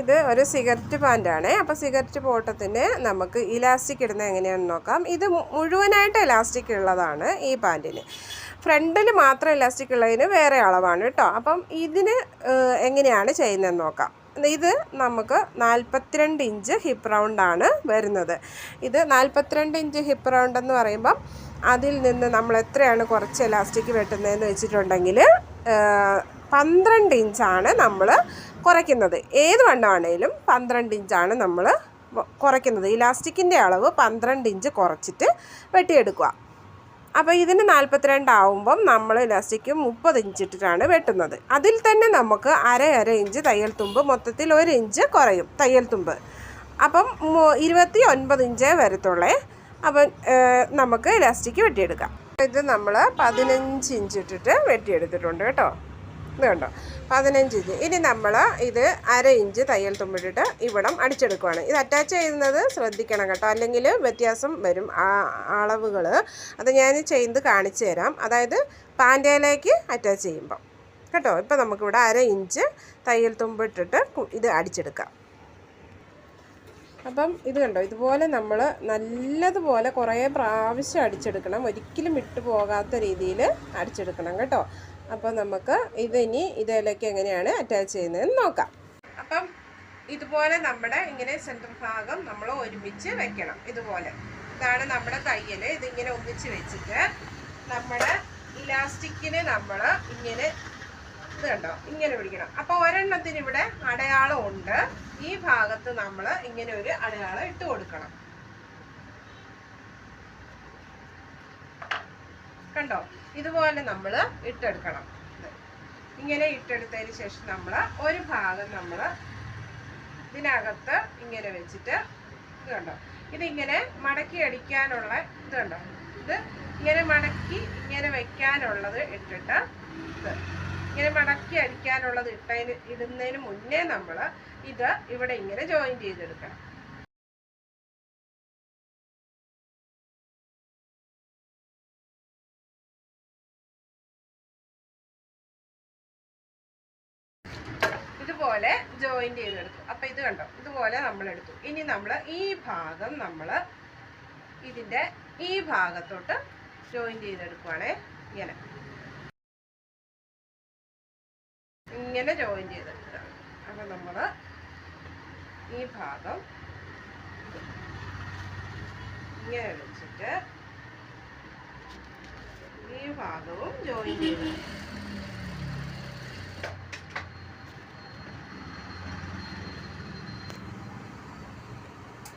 ഇത് ഒരു സിഗരറ്റ് പാന്റാണ്. അപ്പോൾ സിഗരറ്റ് പോട്ടത്തിന് നമുക്ക് ഇലാസ്റ്റിക് ഇടുന്നത് എങ്ങനെയാണെന്ന് നോക്കാം. ഇത് മുഴുവനായിട്ട് ഇലാസ്റ്റിക് ഉള്ളതാണ് ഈ പാന്റിന് ഫ്രണ്ടിൽ മാത്രം ഇലാസ്റ്റിക് ഉള്ളതിന് വേറെ അളവാണ് കേട്ടോ. അപ്പം ഇതിന് എങ്ങനെയാണ് ചെയ്യുന്നതെന്ന് നോക്കാം. ഇത് നമുക്ക് നാൽപ്പത്തിരണ്ട് ഇഞ്ച് ഹിപ്പ് റൗണ്ടാണ് വരുന്നത്. ഇത് നാൽപ്പത്തിരണ്ട് ഇഞ്ച് ഹിപ്പ് റൗണ്ട് എന്ന് പറയുമ്പം അതിൽ നിന്ന് നമ്മൾ എത്രയാണ് കുറച്ച് ഇലാസ്റ്റിക് വെട്ടുന്നതെന്ന് വെച്ചിട്ടുണ്ടെങ്കിൽ പന്ത്രണ്ട് ഇഞ്ചാണ് നമ്മൾ കുറയ്ക്കുന്നത്. ഏത് വണ്ണമാണേലും പന്ത്രണ്ട് ഇഞ്ചാണ് നമ്മൾ കുറയ്ക്കുന്നത്. ഇലാസ്റ്റിക്കിന്റെ അളവ് പന്ത്രണ്ട് ഇഞ്ച് കുറച്ചിട്ട് വെട്ടിയെടുക്കുക. അപ്പോൾ ഇതിന് നാൽപ്പത്തിരണ്ടാവുമ്പം നമ്മൾ ഇലാസ്റ്റിക്ക് മുപ്പത് ഇഞ്ച് ഇട്ടിട്ടാണ് വെട്ടുന്നത്. അതിൽ തന്നെ നമുക്ക് അര അര ഇഞ്ച് തയ്യൽ തുമ്പ് മൊത്തത്തിൽ ഒരു ഇഞ്ച് കുറയും തയ്യൽ തുമ്പ്. അപ്പം ഇരുപത്തി ഒൻപത് ഇഞ്ചേ വരത്തുള്ളേ. അപ്പം നമുക്ക് ഇലാസ്റ്റിക്ക് വെട്ടിയെടുക്കാം. ഇത് നമ്മൾ പതിനഞ്ച് ഇഞ്ച് ഇട്ടിട്ട് വെട്ടിയെടുത്തിട്ടുണ്ട് കേട്ടോ. ഇത് കണ്ടോ പതിനഞ്ച് ഇഞ്ച്. ഇനി നമ്മൾ ഇത് അര ഇഞ്ച് തയ്യൽ തുമ്പിട്ടിട്ട് ഇവിടം അടിച്ചെടുക്കുവാണ്. ഇത് അറ്റാച്ച് ചെയ്യുന്നത് ശ്രദ്ധിക്കണം കേട്ടോ. അല്ലെങ്കിൽ വ്യത്യാസം വരും. ആ അളവുകൾ അത് ഞാൻ ചെയ്ത് കാണിച്ചു തരാം. അതായത് പാന്റയിലേക്ക് അറ്റാച്ച് ചെയ്യുമ്പോൾ കേട്ടോ? ഇപ്പോൾ നമുക്കിവിടെ അര ഇഞ്ച് തയ്യൽ തുമ്പിട്ടിട്ട് ഇത് അടിച്ചെടുക്കാം. അപ്പം ഇത് കണ്ടോ? ഇതുപോലെ നമ്മൾ നല്ലതുപോലെ കുറേ പ്രാവശ്യം അടിച്ചെടുക്കണം. ഒരിക്കലും വിട്ടു പോകാത്ത രീതിയിൽ അടിച്ചെടുക്കണം കേട്ടോ. അപ്പം നമുക്ക് ഇതിനി ഇതിലേക്ക് എങ്ങനെയാണ് അറ്റാച്ച് ചെയ്യുന്നതെന്ന് നോക്കാം. അപ്പം ഇതുപോലെ നമ്മുടെ ഇങ്ങനെ സെന്റർ ഭാഗം നമ്മൾ ഒരുമിച്ച് വെക്കണം ഇതുപോലെ. ഇതാണ് നമ്മുടെ തയ്യൽ ഇതിങ്ങനെ ഒന്നിച്ച് വെച്ചിട്ട് നമ്മുടെ ഇലാസ്റ്റിക്കിന് നമ്മൾ ഇങ്ങനെ ഇത് കണ്ടോ? ഇങ്ങനെ പിടിക്കണം. അപ്പോൾ ഒരെണ്ണത്തിന് ഇവിടെ അടയാളം ഉണ്ട്. ഈ ഭാഗത്ത് നമ്മൾ ഇങ്ങനെ ഒരു അടയാളം ഇട്ട് കൊടുക്കണം. കണ്ടോ? ഇതുപോലെ നമ്മൾ ഇട്ടെടുക്കണം. ഇങ്ങനെ ഇട്ടെടുത്തതിന് ശേഷം നമ്മൾ ഒരു ഭാഗം നമ്മൾ ഇതിനകത്ത് ഇങ്ങനെ വെച്ചിട്ട് ഇത് കണ്ടോ? ഇതിങ്ങനെ മടക്കി അടിക്കാനുള്ള ഇത് കണ്ടോ? ഇത് ഇങ്ങനെ മടക്കി ഇങ്ങനെ വെക്കാനുള്ളത് ഇട്ടിട്ട് ഇത്. ഇങ്ങനെ മടക്കി അടിക്കാനുള്ളത് ഇട്ടതിന് ഇടുന്നതിന് മുന്നേ നമ്മൾ ഇത് ഇവിടെ ഇങ്ങനെ ജോയിൻ ചെയ്തെടുക്കണം. ചെയ്ത് ചെയ്തെടുത്തു. അപ്പൊ ഇത് കണ്ടോ? ഇതുപോലെ നമ്മൾ എടുത്തു ഇനി നമ്മൾ ഈ ഭാഗം നമ്മൾ ഇതിന്റെ ഈ ഭാഗത്തോട്ട് ജോയിൻ ചെയ്തെടുക്കുവാണേ. ഇങ്ങനെ. ഇങ്ങനെ ജോയിൻ ചെയ്തെടുക്കുക. അപ്പൊ നമ്മൾ ഈ ഭാഗം ഇങ്ങനെ വെച്ചിട്ട് ഈ ഭാഗവും ജോയിൻ ചെയ്ത്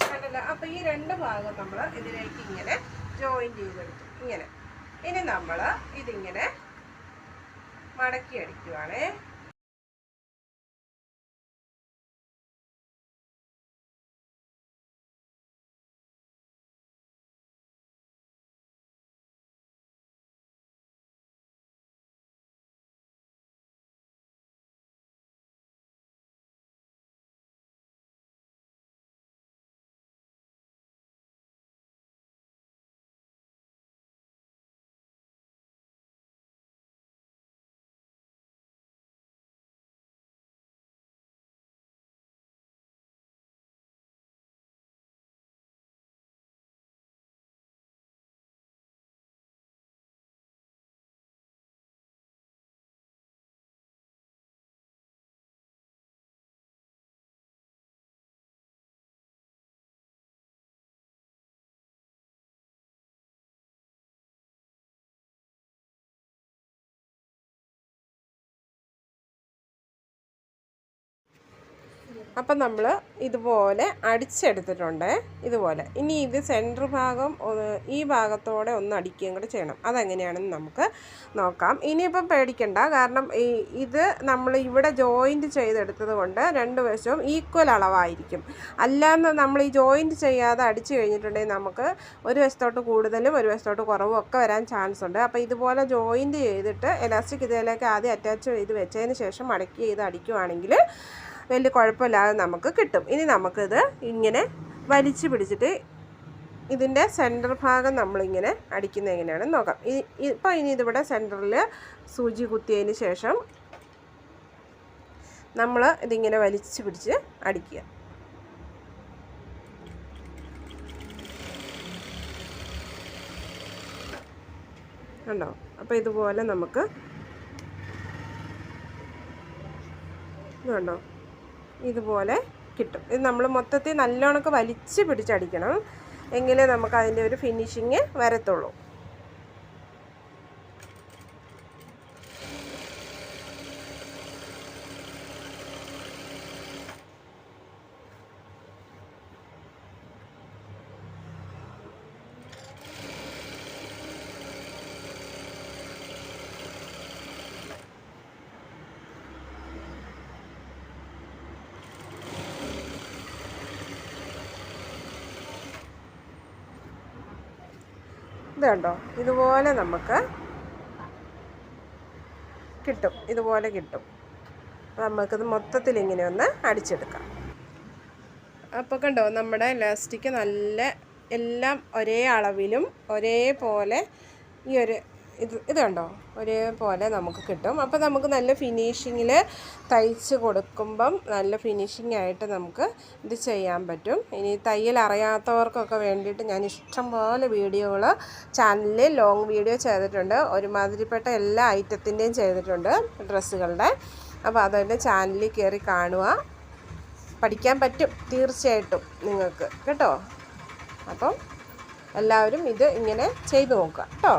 കണ്ടല്ലോ അപ്പൊ ഈ രണ്ട് ഭാഗം നമ്മൾ ഇതിലേക്ക് ഇങ്ങനെ ജോയിൻ ചെയ്തെടുത്തു. ഇങ്ങനെ. ഇനി നമ്മൾ ഇതിങ്ങനെ മടക്കി അടിക്കുവാണേ അപ്പം നമ്മൾ ഇതുപോലെ അടിച്ചെടുത്തിട്ടുണ്ട്. ഇതുപോലെ. ഇനി ഇത് സെന്റർ ഭാഗം ഈ ഭാഗത്തോടെ ഒന്ന് അടിക്കുകയും കൂടെ ചെയ്യണം. അതെങ്ങനെയാണെന്ന് നമുക്ക് നോക്കാം. ഇനിയിപ്പം പേടിക്കണ്ട. കാരണം ഈ ഇത് നമ്മൾ ഇവിടെ ജോയിന്റ് ചെയ്തെടുത്തത് കൊണ്ട് രണ്ട് വശവും ഈക്വൽ അളവായിരിക്കും. അല്ലാന്ന് നമ്മൾ ഈ ജോയിന്റ് ചെയ്യാതെ അടിച്ചു കഴിഞ്ഞിട്ടുണ്ടെങ്കിൽ നമുക്ക് ഒരു വശത്തോട്ട് കൂടുതലും ഒരു വശത്തോട്ട് കുറവും ഒക്കെ വരാൻ ചാൻസ് ഉണ്ട്. അപ്പോൾ ഇതുപോലെ ജോയിന്റ് ചെയ്തിട്ട് എലാസ്റ്റിക് ഇതിലേക്ക് ആദ്യം അറ്റാച്ച് ചെയ്ത് വെച്ചതിന് ശേഷം മടക്കി ചെയ്ത് അടിക്കുവാണെങ്കിൽ വലിയ കുഴപ്പമില്ലാതെ നമുക്ക് കിട്ടും. ഇനി നമുക്കിത് ഇങ്ങനെ വലിച്ചു പിടിച്ചിട്ട് ഇതിന്റെ സെന്റർ ഭാഗം നമ്മളിങ്ങനെ അടിക്കുന്നത് എങ്ങനെയാണെന്ന് നോക്കാം. ഇപ്പോൾ ഇനി ഇതിവിടെ സെന്ററിൽ സൂചി കുത്തിയതിന് ശേഷം നമ്മൾ ഇതിങ്ങനെ വലിച്ചു പിടിച്ച് അടിക്കുക. കണ്ടോ? അപ്പോൾ ഇതുപോലെ നമുക്ക് ഇതുണ്ടോ ഇതുപോലെ കിട്ടും. ഇത് നമ്മൾ മൊത്തത്തിൽ നല്ലോണമൊക്കെ വലിച്ച് പിടിച്ചടിക്കണം. എങ്കിലേ നമുക്ക് അതിന്റെ ഒരു ഫിനിഷിങ് വരത്തുള്ളൂ. ഇത് കണ്ടോ? ഇതുപോലെ നമുക്ക് കിട്ടും. ഇതുപോലെ കിട്ടും. നമുക്കിത് മൊത്തത്തിൽ ഇങ്ങനെ ഒന്ന് അടിച്ചെടുക്കാം. അപ്പോൾ കണ്ടോ നമ്മുടെ ഇലാസ്റ്റിക് നല്ല എല്ലാം ഒരേ അളവിലും ഒരേപോലെ ഈ ഒരു ഇത് ഇത് കണ്ടോ? ഒരേപോലെ നമുക്ക് കിട്ടും. അപ്പോൾ നമുക്ക് നല്ല ഫിനിഷിങ്ങിൽ തയ്ച്ച് കൊടുക്കുമ്പം നല്ല ഫിനിഷിംഗ് ആയിട്ട് നമുക്ക് ഇത് ചെയ്യാൻ പറ്റും. ഇനി തയ്യൽ അറിയാത്തവർക്കൊക്കെ വേണ്ടിയിട്ട് ഞാൻ ഇഷ്ടംപോലെ വീഡിയോകൾ ചാനലിൽ ലോങ് വീഡിയോ ചെയ്തിട്ടുണ്ട്. ഒരുമാതിരിപ്പെട്ട എല്ലാ ഐറ്റത്തിന്റെയും ചെയ്തിട്ടുണ്ട് ഡ്രസ്സുകളുടെ. അപ്പോൾ അതെന്റെ ചാനലിൽ കയറി കാണുക. പഠിക്കാൻ പറ്റും തീർച്ചയായിട്ടും നിങ്ങൾക്ക്. കേട്ടോ? അപ്പം എല്ലാവരും ഇത് ഇങ്ങനെ ചെയ്തു നോക്കുക. കേട്ടോ?